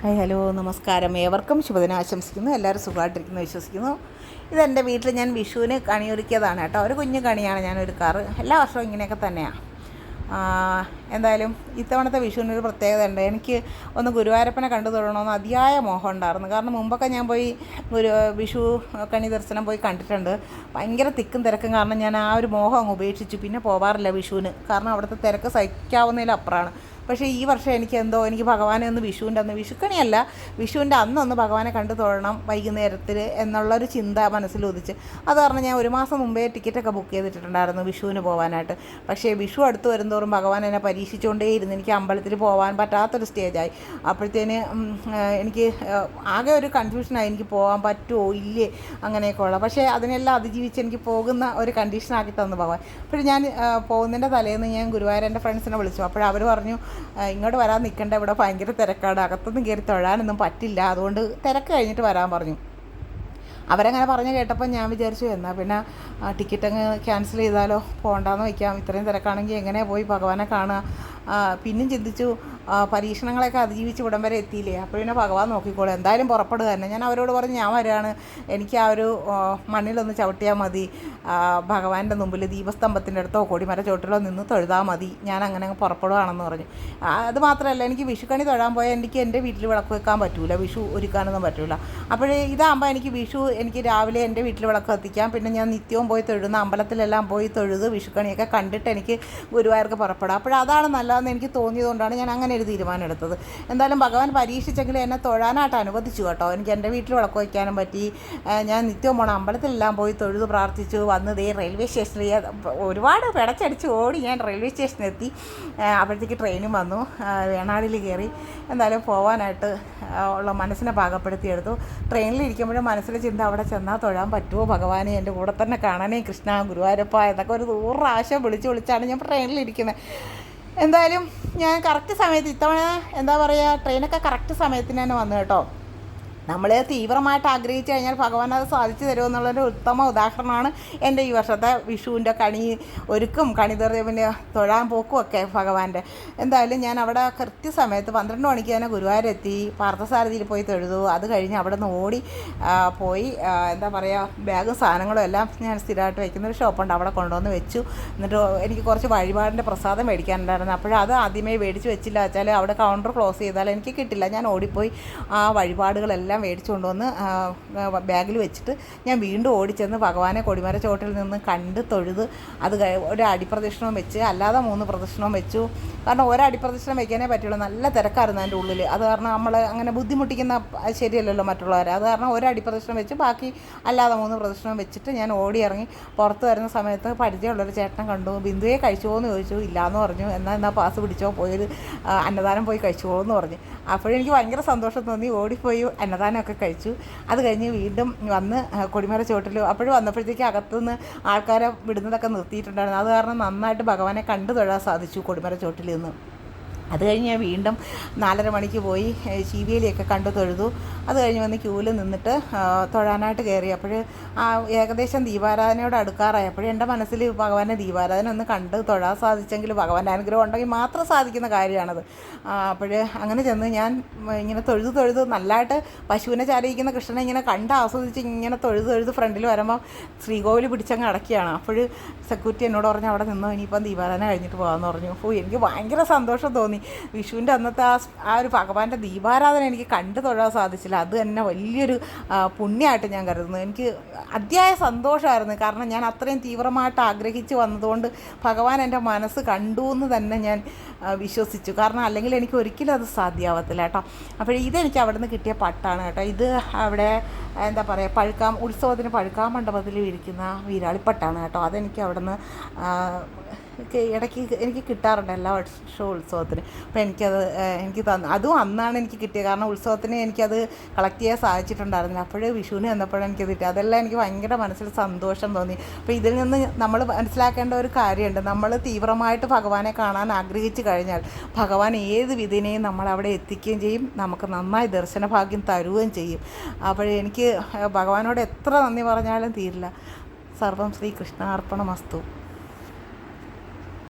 Hi hello നമസ്കാരം. ഏവർക്കും ശുഭദിനം ആശംസിക്കുന്നു. എല്ലാവരും സുഖമായിട്ടിരിക്കുന്നു വിശ്വസിക്കുന്നു. ഇതെന്റെ വീട്ടിൽ ഞാൻ വിഷുവിന് കണിയൊരുക്കിയതാണ് കേട്ടോ. ഒരു കുഞ്ഞു കണിയാണ് ഞാൻ ഒരുക്കാറ് എല്ലാ വർഷവും ഇങ്ങനെയൊക്കെ തന്നെയാണ് എന്തായാലും ഇത്തവണത്തെ വിഷുവിന് ഒരു പ്രത്യേകത ഉണ്ട് എനിക്ക് ഒന്ന് ഗുരുവായൂരപ്പനെ കണ്ടു തൊഴണമെന്ന് അതിയായ മോഹം ഉണ്ടായിരുന്നു. കാരണം മുമ്പൊക്കെ ഞാൻ പോയി ഗുരു വിഷു കണി ദർശനം പോയി കണ്ടിട്ടുണ്ട്. ഭയങ്കര തിക്കും തിരക്കും കാരണം ഞാൻ ആ ഒരു മോഹം അങ്ങ് ഉപേക്ഷിച്ചു. പിന്നെ പോവാറില്ല വിഷുവിന്. കാരണം അവിടുത്തെ തിരക്ക് സഹിക്കാവുന്നതിലപ്പുറമാണ്. പക്ഷേ ഈ വർഷം എനിക്ക് എന്തോ എനിക്ക് ഭഗവാനെ ഒന്ന് വിഷുവിന്റെ അന്ന് വിഷുക്കണിയല്ല വിഷുവിന്റെ അന്നൊന്ന് ഭഗവാനെ കണ്ടു തൊഴണം വൈകുന്നേരത്തിൽ എന്നുള്ളൊരു ചിന്ത മനസ്സിൽ ഉദിച്ച്. അത് കാരണം ഞാൻ ഒരു മാസം മുമ്പേ ടിക്കറ്റൊക്കെ ബുക്ക് ചെയ്തിട്ടുണ്ടായിരുന്നു വിഷുവിന് പോകാനായിട്ട് പക്ഷേ വിഷു അടുത്ത് വരുന്തോറും ഭഗവാൻ എന്നെ പരീക്ഷിച്ചുകൊണ്ടേയിരുന്നു. എനിക്ക് അമ്പലത്തിൽ പോകാൻ പറ്റാത്തൊരു സ്റ്റേജായി. അപ്പോഴത്തേന് എനിക്ക് ആകെ ഒരു കൺഫ്യൂഷനായി. എനിക്ക് പോകാൻ പറ്റുമോ ഇല്ലേ അങ്ങനെയൊക്കെ ഉള്ള. പക്ഷേ അതിനെല്ലാം അതിജീവിച്ച് എനിക്ക് പോകുന്ന ഒരു കണ്ടീഷനാക്കി തന്നു ഭഗവാൻ. അപ്പോൾ ഞാൻ പോകുന്നതിന്റെ തലേന്ന് ഞാൻ ഗുരുവായൂർ എന്റെ ഫ്രണ്ട്സിനെ വിളിച്ചു. അപ്പോൾ അവർ പറഞ്ഞു ഇങ്ങോട്ട് വരാൻ നിൽക്കേണ്ട ഇവിടെ ഭയങ്കര തിരക്കാണ്. അകത്തൊന്നും കയറി തൊഴാനൊന്നും പറ്റില്ല. അതുകൊണ്ട് തിരക്ക് കഴിഞ്ഞിട്ട് വരാൻ പറഞ്ഞു. അവരങ്ങനെ പറഞ്ഞു കേട്ടപ്പോൾ ഞാൻ വിചാരിച്ചു എന്നാൽ പിന്നെ ടിക്കറ്റ് അങ്ങ് ക്യാൻസൽ ചെയ്താലോ? പോകണ്ടെന്ന് വയ്ക്കാം. ഇത്രയും തിരക്കാണെങ്കിൽ എങ്ങനെ പോയി ഭഗവാനെ കാണുക? പിന്നെയും ചിന്തിച്ചു പരീക്ഷണങ്ങളൊക്കെ അതിജീവിച്ച് ഇവിടം വരെ എത്തിയില്ലേ? അപ്പോൾ പിന്നെ ഭഗവാൻ നോക്കിക്കോളൂ. എന്തായാലും പുറപ്പെടുക തന്നെ. ഞാൻ അവരോട് പറഞ്ഞ് ഞാൻ വരികയാണ് എനിക്ക് ആ ഒരു മണ്ണിലൊന്ന് ചവിട്ടിയാൽ മതി. ഭഗവാന്റെ മുമ്പിൽ ദീപസ്തംഭത്തിന്റെ അടുത്തോ കൊടിമര ചോട്ടിലോ നിന്ന് തൊഴുതാൽ മതി. ഞാൻ അങ്ങനെ അങ്ങ് പുറപ്പെടുകയാണെന്ന് പറഞ്ഞു. അത് മാത്രമല്ല എനിക്ക് വിഷുക്കണി തൊഴാൻ പോയാൽ എനിക്ക് എന്റെ വീട്ടിൽ വിളക്ക് വെക്കാൻ പറ്റൂല. വിഷു ഒരുക്കാനൊന്നും പറ്റൂല. അപ്പോഴേ ഇതാകുമ്പോൾ എനിക്ക് വിഷു എനിക്ക് രാവിലെ എന്റെ വീട്ടിൽ വിളക്ക് കത്തിക്കാം. പിന്നെ ഞാൻ നിത്യവും പോയി തൊഴുന്ന അമ്പലത്തിലെല്ലാം പോയി തൊഴുത് വിഷുക്കണിയൊക്കെ കണ്ടിട്ട് എനിക്ക് ഗുരുവായൂർക്ക് പുറപ്പെടാം. അപ്പോഴതാണ് നല്ലതെന്ന് എനിക്ക് തോന്നിയതുകൊണ്ടാണ് ഞാൻ അങ്ങനെ ഒരു തീരുമാനം എടുത്തത് എന്തായാലും ഭഗവാൻ പരീക്ഷിച്ചെങ്കിലും എന്നെ തൊഴാനായിട്ട് അനുവദിച്ചു കേട്ടോ. എനിക്ക് എന്റെ വീട്ടിൽ വിളക്ക് വയ്ക്കാനും പറ്റി. ഞാൻ നിത്യവും പോണ അമ്പലത്തിലെല്ലാം പോയി തൊഴുത് പ്രാർത്ഥിച്ചു. വന്ന് ദേ റെയിൽവേ സ്റ്റേഷനിൽ ഒരുപാട് പിടച്ചടിച്ച് ഓടി ഞാൻ റെയിൽവേ സ്റ്റേഷനിലെത്തി. അപ്പോഴത്തേക്ക് ട്രെയിനും വന്നു. വേണാടിൽ കയറി എന്തായാലും പോകാനായിട്ട് ഉള്ള മനസ്സിനെ പാകപ്പെടുത്തിയെടുത്തു. ട്രെയിനിൽ ഇരിക്കുമ്പോഴും മനസ്സിലെ ചിന്ത അവിടെ ചെന്നാൽ തൊഴാൻ പറ്റുമോ? ഭഗവാനെ എന്റെ കൂടെ തന്നെ കാണാനേ കൃഷ്ണ ഗുരുവായൂരപ്പ എന്നൊക്കെ ഒരു പ്രാവശ്യം വിളിച്ച് വിളിച്ചാണ് ഞാൻ ട്രെയിനിലിരിക്കുന്നത് എന്തായാലും ഞാൻ കറക്റ്റ് സമയത്ത് ഇത്തവണ എന്താ പറയുക ട്രെയിനൊക്കെ കറക്റ്റ് സമയത്തിന് തന്നെ വന്നു കേട്ടോ. നമ്മൾ തീവ്രമായിട്ട് ആഗ്രഹിച്ചു കഴിഞ്ഞാൽ ഭഗവാൻ അത് സാധിച്ചു തരുമെന്നുള്ളൊരു ഉത്തമ ഉദാഹരണമാണ് എന്റെ ഈ വർഷത്തെ വിഷുവിന്റെ കണി ഒരുക്കും കണിതെറിവിന്റെ തൊഴാൻ പോക്കും ഒക്കെ ഭഗവാന്റെ. എന്തായാലും ഞാൻ അവിടെ കൃത്യസമയത്ത് പന്ത്രണ്ട് മണിക്ക് തന്നെ ഗുരുവായൂരെത്തി പാർത്ഥസാരഥിയിൽ പോയി തൊഴുതു. അത് കഴിഞ്ഞ് അവിടെ നിന്ന് ഓടി പോയി എന്താ പറയുക ബാഗും സാധനങ്ങളും എല്ലാം ഞാൻ സ്ഥിരമായിട്ട് വെക്കുന്ന ഒരു ഷോപ്പുണ്ട്. അവിടെ കൊണ്ടുവന്ന് വെച്ചു. എന്നിട്ട് എനിക്ക് കുറച്ച് വഴിപാടിന്റെ പ്രസാദം മേടിക്കാനുണ്ടായിരുന്നു. അത് ആദ്യമേ മേടിച്ച് വെച്ചില്ല. വെച്ചാൽ അവിടെ കൗണ്ടർ ക്ലോസ് ചെയ്താൽ എനിക്ക് കിട്ടില്ല. ഞാൻ ഓടിപ്പോയി ആ വഴിപാടുകളെല്ലാം എല്ലാം മേടിച്ചു കൊണ്ടുവന്ന് ബാഗിൽ വെച്ചിട്ട് ഞാൻ വീണ്ടും ഓടിച്ചെന്ന് ഭഗവാനെ കൊടിമര ചോട്ടിൽ നിന്ന് കണ്ട് തൊഴുത് അത് ഒരു അടിപ്രദക്ഷിണവും വെച്ച് അല്ലാതെ മൂന്ന് പ്രദക്ഷിണവും വെച്ചു. കാരണം ഒരടിപ്രദക്ഷിണം വയ്ക്കാനേ പറ്റുള്ളൂ. നല്ല തിരക്കായിരുന്നു അതിന്റെ ഉള്ളിൽ അത് കാരണം നമ്മൾ അങ്ങനെ ബുദ്ധിമുട്ടിക്കുന്ന ശരിയല്ലല്ലോ മറ്റുള്ളവരെ. അത് കാരണം ഒരടിപ്രദക്ഷിണം വെച്ച് ബാക്കി അല്ലാതെ മൂന്ന് പ്രദക്ഷിണം വെച്ചിട്ട് ഞാൻ ഓടി ഇറങ്ങി പുറത്ത് വരുന്ന സമയത്ത് പരിചയമുള്ളൊരു ചേട്ടൻ കണ്ടു. ബിന്ദുവെ കഴിച്ചുവോ എന്ന് ചോദിച്ചു. ഇല്ലയെന്ന് പറഞ്ഞു. എന്നാൽ എന്നാൽ പാസ് പിടിച്ചോ? പോയത് അന്നദാനം പോയി കഴിച്ചുപോകുമെന്ന് പറഞ്ഞു. അപ്പോഴെനിക്ക് ഭയങ്കര സന്തോഷം തോന്നി. ഓടിപ്പോയി അന്നദാനമൊക്കെ കഴിച്ചു. അത് കഴിഞ്ഞ് വീണ്ടും വന്ന് കൊടിമര ചോട്ടിൽ അപ്പോഴും വന്നപ്പോഴത്തേക്ക് അകത്തുനിന്ന് ആൾക്കാരെ വിടുന്നതൊക്കെ നിർത്തിയിട്ടുണ്ടായിരുന്നു. അത് കാരണം നന്നായിട്ട് ഭഗവാനെ കണ്ടു തൊഴാൻ സാധിച്ചു കൊടിമര ചോട്ടിൽ നിന്ന്. അത് കഴിഞ്ഞ് ഞാൻ വീണ്ടും നാലര മണിക്ക് പോയി ചീവിയിലൊക്കെ കണ്ടു തൊഴുതു. അത് കഴിഞ്ഞ് വന്ന് ക്യൂവിൽ നിന്നിട്ട് തൊഴാനായിട്ട് കയറി. അപ്പോൾ ആ ഏകദേശം ദീപാരാധനയോട് അടുക്കാറായി. അപ്പോഴും എന്റെ മനസ്സിൽ ഭഗവാനെ ദീപാരാധന ഒന്ന് കണ്ട് തൊഴാൻ സാധിച്ചെങ്കിൽ ഭഗവാന്റെ അനുഗ്രഹം ഉണ്ടെങ്കിൽ മാത്രം സാധിക്കുന്ന കാര്യമാണത്. അപ്പോൾ അങ്ങനെ ചെന്ന് ഞാൻ ഇങ്ങനെ തൊഴുതു തൊഴുതു നല്ലതായിട്ട് പശുവിനെ ചാരിയിക്കുന്ന കൃഷ്ണനെ ഇങ്ങനെ കണ്ട് ആസ്വദിച്ച് ഇങ്ങനെ തൊഴുതു തൊഴുതു ഫ്രണ്ടിൽ വരുമ്പോൾ ശ്രീകോവിൽ പിടിച്ചങ്ങ് അടക്കിയാണ്. അപ്പോൾ സെക്യൂരിറ്റി എന്നോട് പറഞ്ഞു അവിടെ നിന്നോ ഇനിയിപ്പം ദീപാരാധന കഴിഞ്ഞിട്ട് പോകാമെന്ന് പറഞ്ഞു. അപ്പോൾ എനിക്ക് ഭയങ്കര സന്തോഷം തോന്നി. തോന്നി വിഷുവിന്റെ അന്നത്തെ ആ ആ ഒരു ഭഗവാന്റെ ദീപാരാധന എനിക്ക് കണ്ടു തൊഴാൻ സാധിച്ചില്ല. അത് തന്നെ വലിയൊരു പുണ്യമായിട്ട് ഞാൻ കരുതുന്നു. എനിക്ക് അതിയായ സന്തോഷമായിരുന്നു. കാരണം ഞാൻ അത്രയും തീവ്രമായിട്ട് ആഗ്രഹിച്ച് വന്നതുകൊണ്ട് ഭഗവാൻ എന്റെ മനസ്സ് കണ്ടു എന്ന് തന്നെ ഞാൻ വിശ്വസിച്ചു. കാരണം അല്ലെങ്കിൽ എനിക്ക് ഒരിക്കലും അത് സാധ്യമാവത്തില്ല കേട്ടോ. അപ്പോൾ ഇതെനിക്ക് അവിടെ നിന്ന് കിട്ടിയ പട്ടാണ് കേട്ടോ. ഇത് അവിടെ എന്താ പറയുക പഴുക്കാം ഉത്സവത്തിന് പഴുക്കാം മണ്ഡപത്തിൽ ഇരിക്കുന്ന വീരാളിപ്പട്ടാണ് കേട്ടോ. അതെനിക്ക് അവിടെ നിന്ന് ഇടയ്ക്ക് എനിക്ക് കിട്ടാറുണ്ട് എല്ലാ വർഷ ഉത്സവത്തിന്. അപ്പോൾ എനിക്കത് എനിക്ക് തന്നു അതും അന്നാണ് എനിക്ക് കിട്ടിയത്. കാരണം ഉത്സവത്തിന് എനിക്കത് കളക്ട് ചെയ്യാൻ സാധിച്ചിട്ടുണ്ടായിരുന്നില്ല. അപ്പോഴേ വിഷുവിന് വന്നപ്പോഴാണ് എനിക്ക് കിട്ടിയത്. അതെല്ലാം എനിക്ക് ഭയങ്കര മനസ്സിൽ സന്തോഷം തോന്നി. അപ്പോൾ ഇതിൽ നിന്ന് നമ്മൾ മനസ്സിലാക്കേണ്ട ഒരു കാര്യമുണ്ട്. നമ്മൾ തീവ്രമായിട്ട് ഭഗവാനെ കാണാൻ ആഗ്രഹിച്ചു കഴിഞ്ഞാൽ ഭഗവാൻ ഏത് വിധിനെയും നമ്മൾ അവിടെ എത്തിക്കുകയും ചെയ്യും. നമുക്ക് നന്നായി ദർശനഭാഗ്യം തരുകയും ചെയ്യും. അപ്പോൾ എനിക്ക് ഭഗവാനോട് എത്ര നന്ദി പറഞ്ഞാലും തീരില്ല. സർവം ശ്രീ കൃഷ്ണാർപ്പണമസ്തു